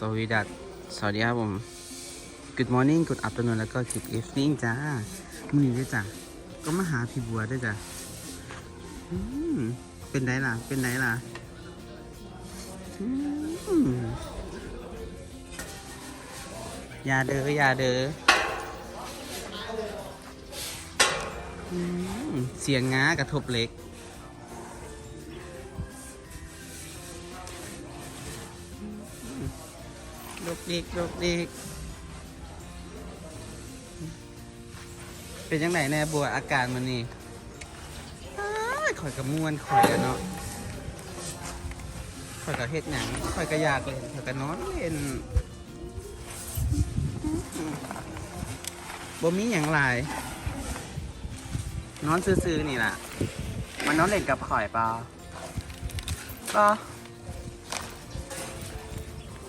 สวัสดีดัสสวัสดีครับผม Good morning Good afternoon แล้วก็ Good evening จ้ามื้อนี้ด้วยจ้ะ ก็มาหาพี่บัวด้วยจ้ะอืมเป็นไงล่ะ เป็นไงล่ะอืมอย่าเด้ออย่าเด้ออืมเสียงง้ากระทบเล็ก ลูกเด็กลูกเด็กเป็นยังไงแน่บัวอาการมันนี่ข่อยกับมวนข่อยอะเนาะข่อยกับเฮ็ดหยังข่อยก็อยากเล่นข่อยก็นอนเล่นบ่มีหยังหลายนอนซื่อๆนี่ล่ะ มันนอนเล่นกับข่อยเปล่าเปล่า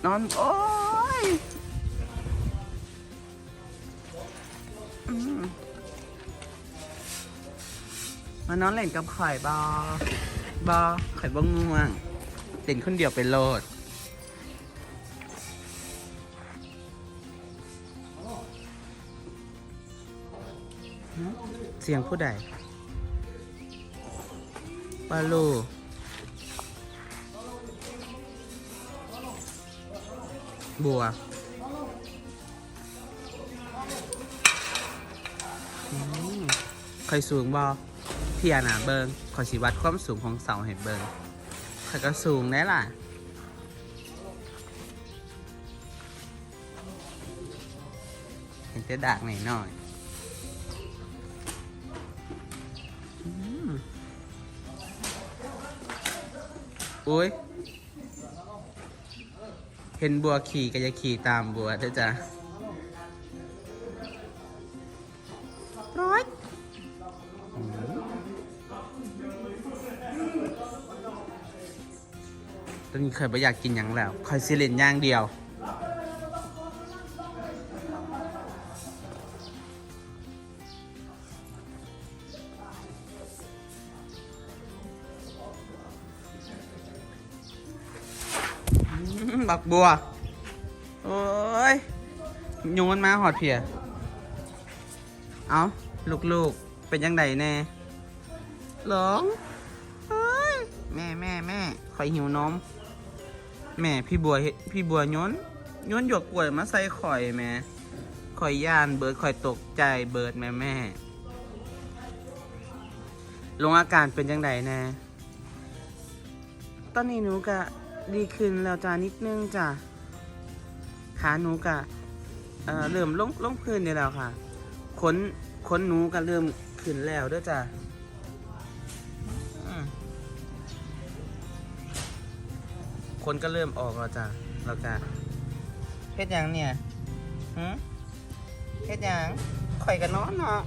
นอนโอ้ มานอนเล่นกับข่อยบอบอข่อยบ่ง่วงเล่นคนเดียวไปโลดเสียงผู้ใดปาลู บัวอืมใครสูงบอเพียน่ะเบิงขอชีวัดความสูงของเสาให้เบิงใครก็สูงได้ล่ะเห็นแต่ดากหน่อยหน่อยอุ้ย เห็นบัวขี่ก็จะขี่ตามบัวด้วยจ้ะร้อยตอนนี้เคยไม่อยากกินอย่างแล้วคอยซิเลนอย่างเดียว บักบัว โอ้ยโยนมาหอดเพีย เอาลูกๆ เป็นยังไงแน่หลงเฮ้ยแม่แม่แม่คอยหิวนม แม่พี่บัวพี่บัวโยนโยนหยวกกล้วยมาใส่ข่อยแม่ข่อยย่านเบิร์ดข่อยตกใจเบิร์ดแม่แม่ ลงอาการเป็นยังไงแน่ตอนนี้หนูกะ ดีขึ้นแล้วจ้านิดนึงจ้ะขาหนูกะเอ่อเริ่มลงลงพื้นได้แล้วค่ะ ขนขนหนูก็เริ่มขึ้นแล้วเด้วยจ้ะขนก็เริ่มออกแล้วจ้ะแล้วก็เฮ็ดหยังเนี่ยหืมเฮ็ดหยังข่อยกันนอนเนาะ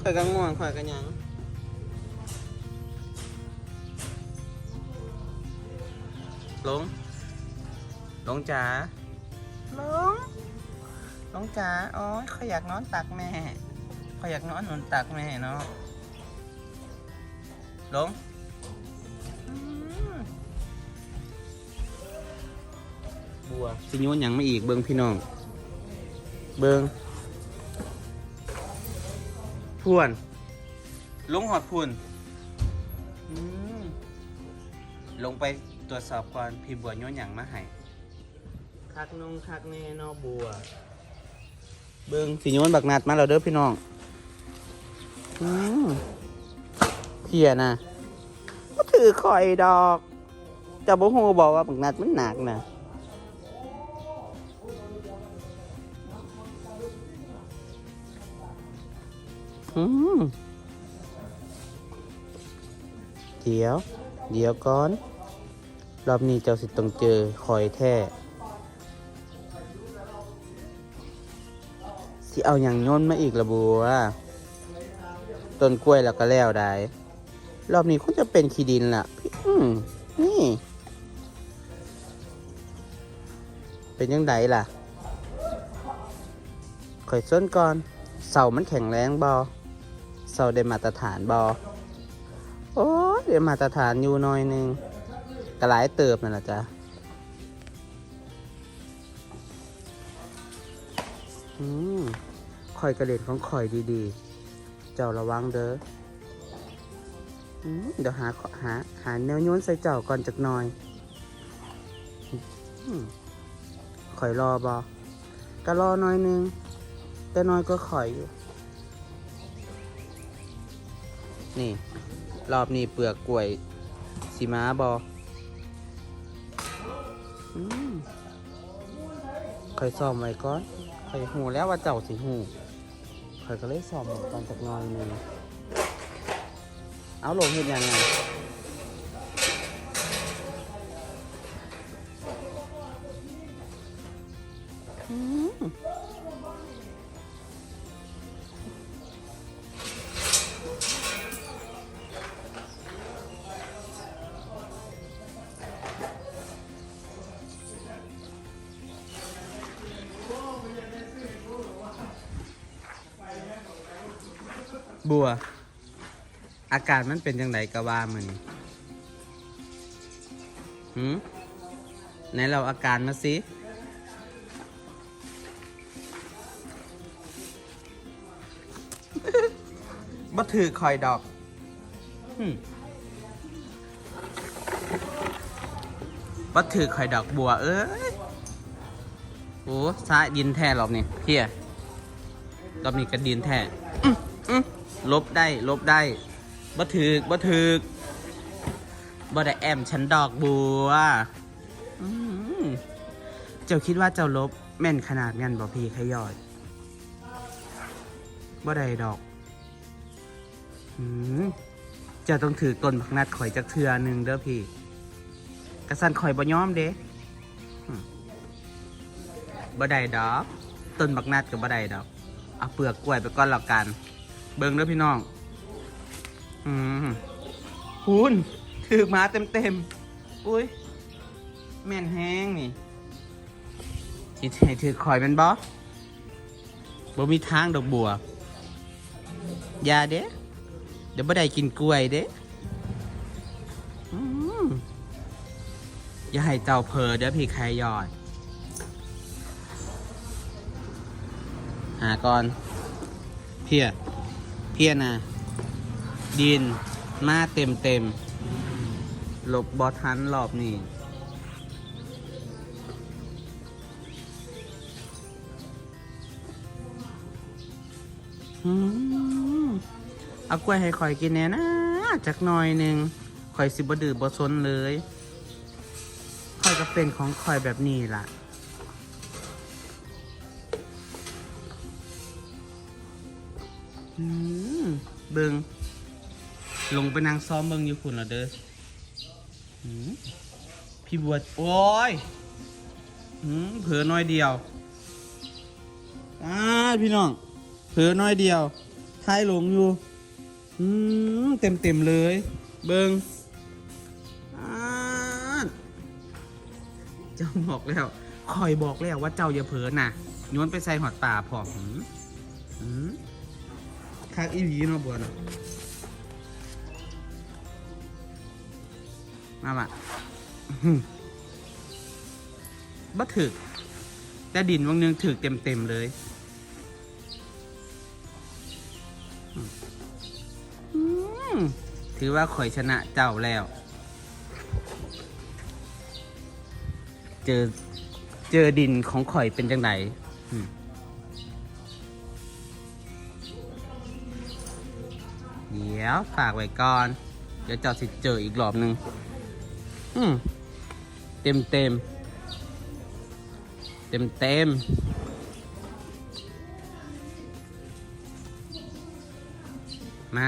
ข่อยกันง่วงข่อยกันหยัง ลงลงจ๋าลงลงจ๋าโอ้ยเขาอยากนอนตักแม่เขาอยากนอนหนุนตักแม่เนาะลงอืมบัวสิโยนหยังมาอีกเบิงพี่น้อง เบิงพวนลงหอดพวนอืมลงไป ตรวจสอบก่อนพี่บัวโยนหยังมาให้คักนงคักแน่นอบัว เบิ้งสิโยนบักนัดมาแล้วเด้อพี่น้องอืมเพียนะก็ถือคอยดอกเจะบ่ฮู้บอกว่าบักนัดมันหนักนะอืมเดี๋ยว เดี๋ยวก่อน รอบนี้เจ้าสิต้องเจอคอยแท้สิเอาอย่างโยนมาอีกละบัวต้นกล้วยแล้วก็แล้วได้ รอบนี้คงจะเป็นขีดินล่ะพี่อืมนี่ เป็นยังไงล่ะคอยส้นก่อนเสามันแข็งแรงบอเสาได้มาตรฐานบอโอ้ได้มาตรฐานอยู่หน่อยหนึง กระไรเติบนั่นแหละจ๊ะอืมข่อยกระเด็นของข่อยดีๆ เจ้าระวังเด้ออืมเดี๋ยวหาหาหาแนวโน้นใส่เจ้าก่อนจักหน่อยอข่อยรอบอก็รอหน่อยนึง แต่น้อยก็ข่อยอยู่ นี่ รอบนี้เปลือกกล้วยสีม้าบอ คอยซ้อมไว้ก่อนคอยหูแล้วว่าเจ้าสิหูคอยก็เลยซ้อมไว้ก่อนจักหน่อยหนึงเอาลงเห็นยังไง บัว อากาศมันเป็นยังไงกะว่ามันหืมไหนเราอาการมาสิบ่ถือคอยดอกบ่ถือคอยดอกบัว เอ้ยโอ้ซาดินแท้รอบนี้เพียรอบนี้ก็ดินแท้ ลบได้ลบได้บ่ถือกบ่ถือกบ่ได้แอมฉันดอกบัวอื้อหือเจ้าคิดว่าเจ้าลบแม่นขนาดงั้นบ่พี่ขยอยบ่ได้ดอกอืมเจะต้องถือต้นผักนัดข่อยจักเทือหนึ่งเด้อพี่กระสันข่อยบ่ยอมเด้อืมบ่ได้ดอก ต้นบักนัดกับบ่ได้ดอก เอาเปลือกกล้วยไปก้อนแล้วกัน เบิ่งเด้อพี่น้อง อืมคุณถือมาเต็มเต็มๆอุ้ย แม่นแห้งนี่ที่ให้ถือข่อยเป็นบ่บ่มีทางดอกบัว ยาเด้เดี๋ยวบ่ได้กินกล้วยเด้อืมอย่าให้เจ้าเพอเด้อพี่ใครยอด หาก่อน เพีย เพียนะดินมาเต็มเต็มหลบบอทันรอบนี้อืมเอากล้วยให้ข่อยกินแน่นะจักหน่อยหนึ่งข่อยสิบดื้อบ่ซนเลยข่อยก็เป็นของข่อยแบบนี้ล่ะ อืมเบิงลงไปนางซ้อมเบิงอยู่คุณละเด้ออืมพี่บวชโอ้ยอืมเผลอน้อยเดียวอ้าพี่น้อง เผลอน้อยเดียวท้ายหลงอยู่ อืมเต็มเต็มเลย เบิงอาเจ้าบอกแล้วคอยบอกแล้วว่าเจ้าอย่าเผลอน่ะโยนไปใส่หอดป่าพอหืมหืม คักอีหลีเนาะบัวเนาะมาบ่ะบ่ถึก แต่ดินวังนึงถึกเต็มเต็มเลยถือว่าข่อยชนะเจ้าแล้ว เจอเจอดินของข่อยเป็นจังไดอื มเดี๋ยวฝากไว้ก่อน เดี๋ยวเจ้าสิเจออีกรอบหนึ่งอืมเต็มเต็มเต็มเต็มมา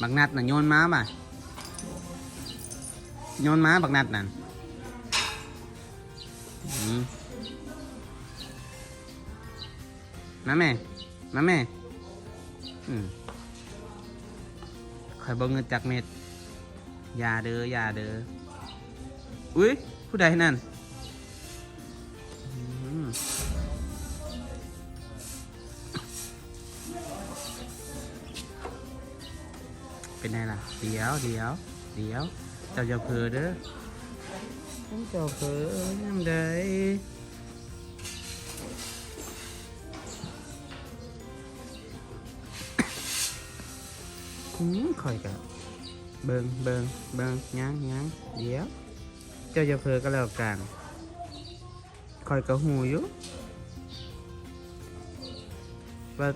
บักนัดน่ะโยนม้าบ่ะโยนม้าบักนัดนั่นอืมมาแม่มาแม่อืม คอยเบิ่งเงินจากเม็ดอยาเด้ออยาเด้ออุ้ยผู้ใดนั่นอืมเป็นไงล่ะ เดี๋ยวเดี๋ยวเดี๋ยวเจ้าจะเพอเด้อเจ้าเพอยังไง อืมข่อยกะเบิงเบิงเบิงยังยังเดี๋ยว เจ้าจะเพอก็แล้วกันข่อยกะหูอยู่ว่า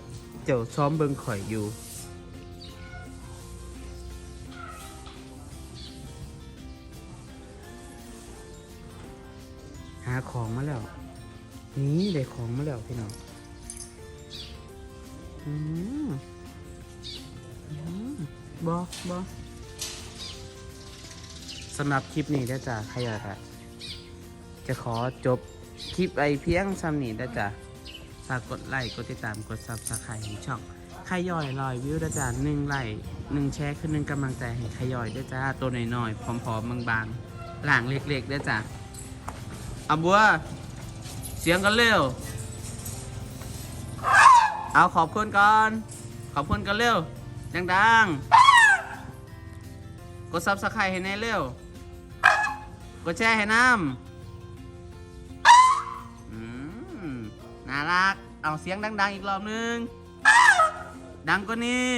เจ้าซ้อมเบิงข่อยอยู่หาของมาแล้ว นี่ได้ของมาแล้วพี่น้อง อืม บอบอสำหรับคลิปนี้ได้จ้ะใครอยากจะขอจบคลิปไอเพียงซ้ำนี้ได้จ้ะฝากกดไลค์กดติดตามกดซับสไครต์ให้ช่องขย่อยลอยวิวด้จ้ะหนึ่งไลค์หนึ่งแชร์คือหนึ่งกำลังใจให้ขย่อยด้จ้าตัวน้อยๆผอมๆบางๆหลางเล็กๆด้จ้ะเอาบัวเสียงกันเร็ว เอาขอบคุณก่อน ขอบคุณกันเร็ว ดังๆ กดซับสไครต์ให้แน่เร็ว กดแชร์ให้น้ำอืมน่ารัก เอาเสียงดัง ๆ อีกรอบนึง ดังกว่านี้